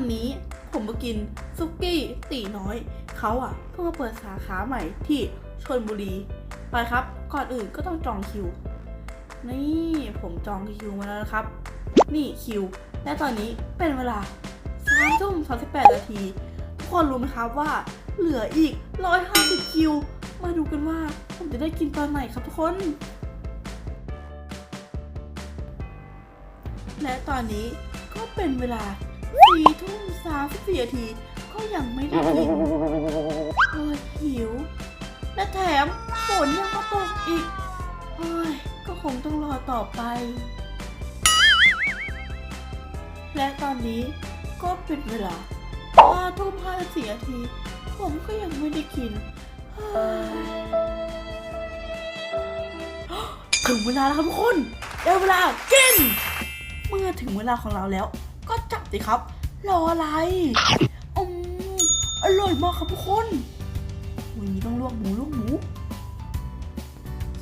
อนนี้ผมมากินซุกี้ตีน้อย เขาอะเพิ่งมาเปิดสาขาใหม่ที่ชนบุรี ไปครับ ก่อนอื่นก็ต้องจองคิว นี่ผมจองคิวมาแล้วนะครับ นี่คิว และตอนนี้เป็นเวลา3ทุ่ม38นาที ทุกคนรู้ไหมครับว่าเหลืออีก150คิว มาดูกันว่าผมจะได้กินตอนไหนครับทุกคน และตอนนี้ก็เป็นเวลา 4ทุ่ม34นาที ก็ยังไม่ได้กินโอ้ยหิว และแถมฝนยังมาตกอีกเฮ้ยก็คงต้องรอต่อไป และตอนนี้ก็เป็นเวลา5ทุ่ม54นาที ผมก็ยังไม่ได้กินถึงเวลาแล้วครับทุกคนได้เวลากิน เมื่อถึงเวลาของเราแล้ว ก็จับสิครับ รออะไรอืมอร่อยมากครับทุกคน วันนี้ต้องลวกหมูลวกหมู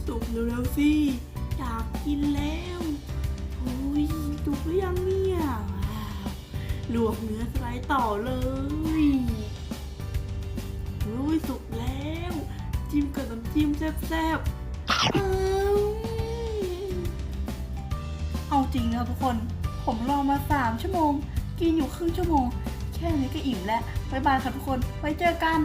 สุกเร็วๆสิอยากกินแล้วโอ้ยสุกหรือยังเนี่ยว้าวลวกเนื้อสไลด์ต่อเลยโอ้ยสุกแล้ว จิ้มกับน้ำจิ้มแซ่บๆเอาจริงนะทุกคน ผมรอมาสามชั่วโมง กินอยู่ครึ่งชั่วโมง แค่นี้ก็อิ่มแล้ว บ๊ายบายครับทุกคน ไว้เจอกัน